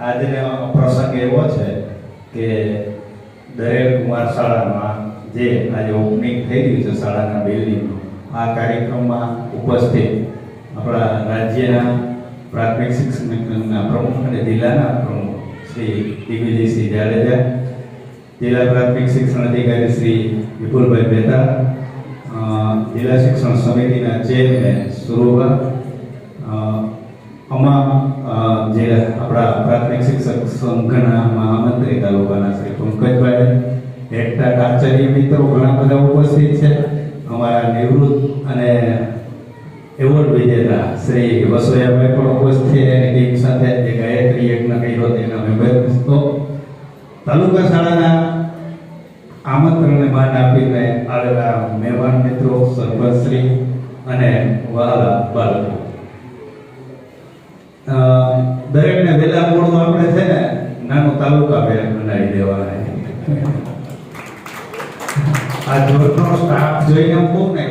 આજનો પ્રસંગ એવો છે કે દરેક કુમાર શાળામાં જે આજે ઓપનિંગ થઈ રહ્યું છે શાળાના બિલ્ડિંગનું આ કાર્યક્રમમાં ઉપસ્થિત આપણા રાજ્યના પ્રાથમિક શિક્ષણના પ્રમુખ અને જિલ્લાના પ્રમુખ શ્રી દિગ્વિજયસિંહ જાડેજા, જિલ્લા પ્રાથમિક શિક્ષણ અધિકારી શ્રી વિપુલભાઈ મહેતા જિલ્લા શિક્ષણ સમિતિના ચેરમેન સુરોભા અમા જે આપણા પ્રાથમિક શિક્ષક સંઘના મહામંત્રી તાલુકાના શ્રી પંકજભાઈ એકતા આચાર્ય મિત્રો ઘણા બધા ઉપસ્થિત છે. અમારા નિવૃત્ત અને એવોર્ડ વિજેતા શ્રી વસોયાભાઈ પણ ઉપસ્થિત એની ટીમ સાથે જે ગાયત્રી યજ્ઞ કર્યો તેના મેમ્બર તો તાલુકા શાળાના આમંત્રણને માન આપીને આવેલા મહેમાન મિત્રો સર્વશ્રી અને વાલા બાળકો. દરેકને વેલા પૂર્ણ આપણે છે ને નાનો તાલુકા ભેર બનાવી દેવાના. આ જોરનો સ્ટાફ જોઈને હું કહું ને